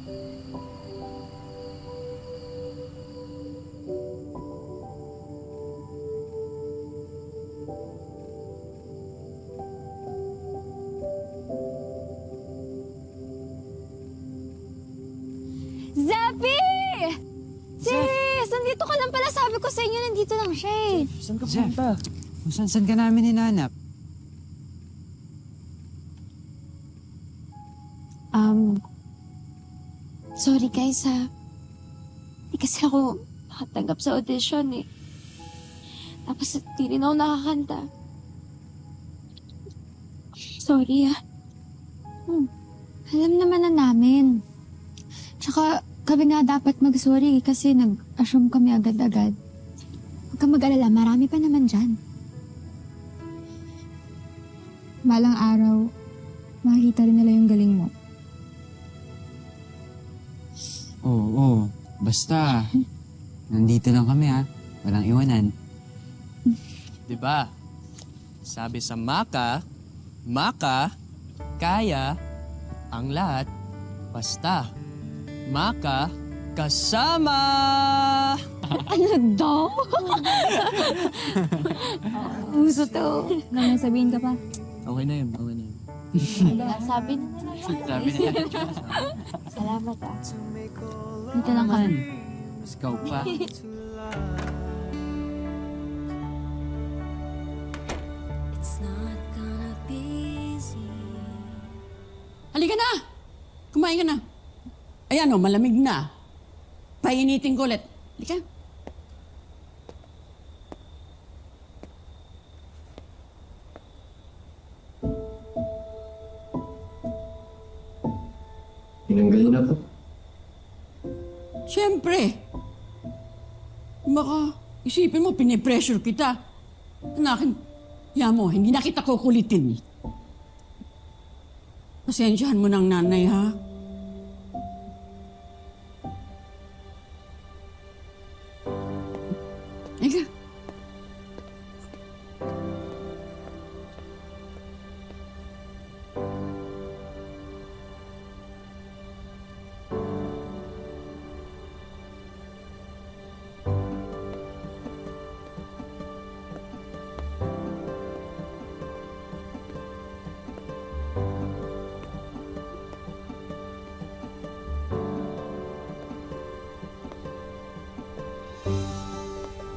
Zappy! Sis! Nandito ka lang pala. Sabi ko sa inyo, nandito lang siya eh. Saan ka Jeff. punta? Kung saan saan ka namin hinahanap? Um, sorry guys ha. Hindi kasi ako nakatanggap sa audition eh. Tapos di rin ako nakakanta. Sorry ah. Hmm. Alam naman na namin. Tsaka kami nga dapat mag-sorry kasi nag-assume kami agad-agad. Huwag kang mag-alala, marami pa naman dyan. Balang araw, makikita rin nila yung galing mo. Oo. Basta, nandito lang kami ha. Walang iwanan. Di ba? Sabi sa Maka, Maka, kaya ang lahat basta Maka kasama! Ano daw? Uso to. Naman sabihin ka pa. Okay na yun, okay na yun. Sabi na nila. Sabi na. Salamat ah. Dito lang kami. Ikaw pa. Halika na! Kumain ka na. Ayan o, malamig na. Painitin ko ulit. Halika. Tinanggal niyo na po. Siyempre. Baka isipin mo, pinipressure kita. Ang ya mo, hindi na kita kukulitin. Pasensyahan mo ng nanay, ha? Eka.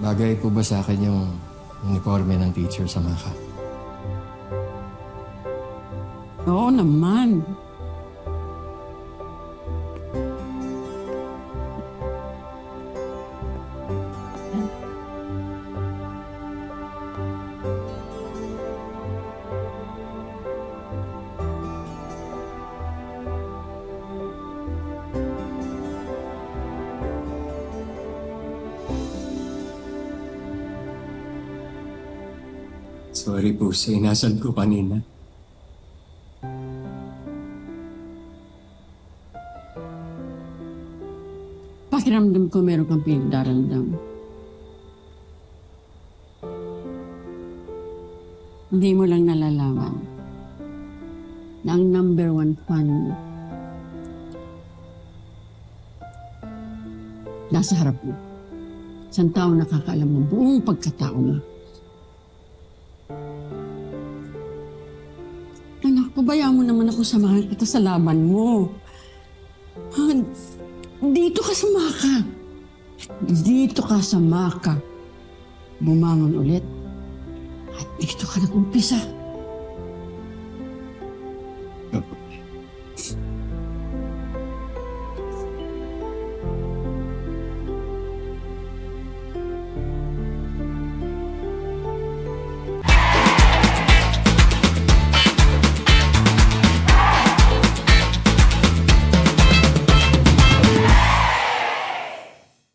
Bagay po ba sa akin yung uniforme ng teacher sa Maka? Oo naman. Sorry po sa inasal ko kanina. Pakiramdam ko meron kang pinagdarandam. Hindi mo lang nalalaman na ang number one fan mo nasa harap mo. Isang tao nakakaalam mo buong pagkatao mo. Pabayaan mo naman ako samahan kita sa laban mo. Ah, dito ka sa Maka. Dito ka sa Maka. Bumangon ulit. At dito ka nag-umpisa.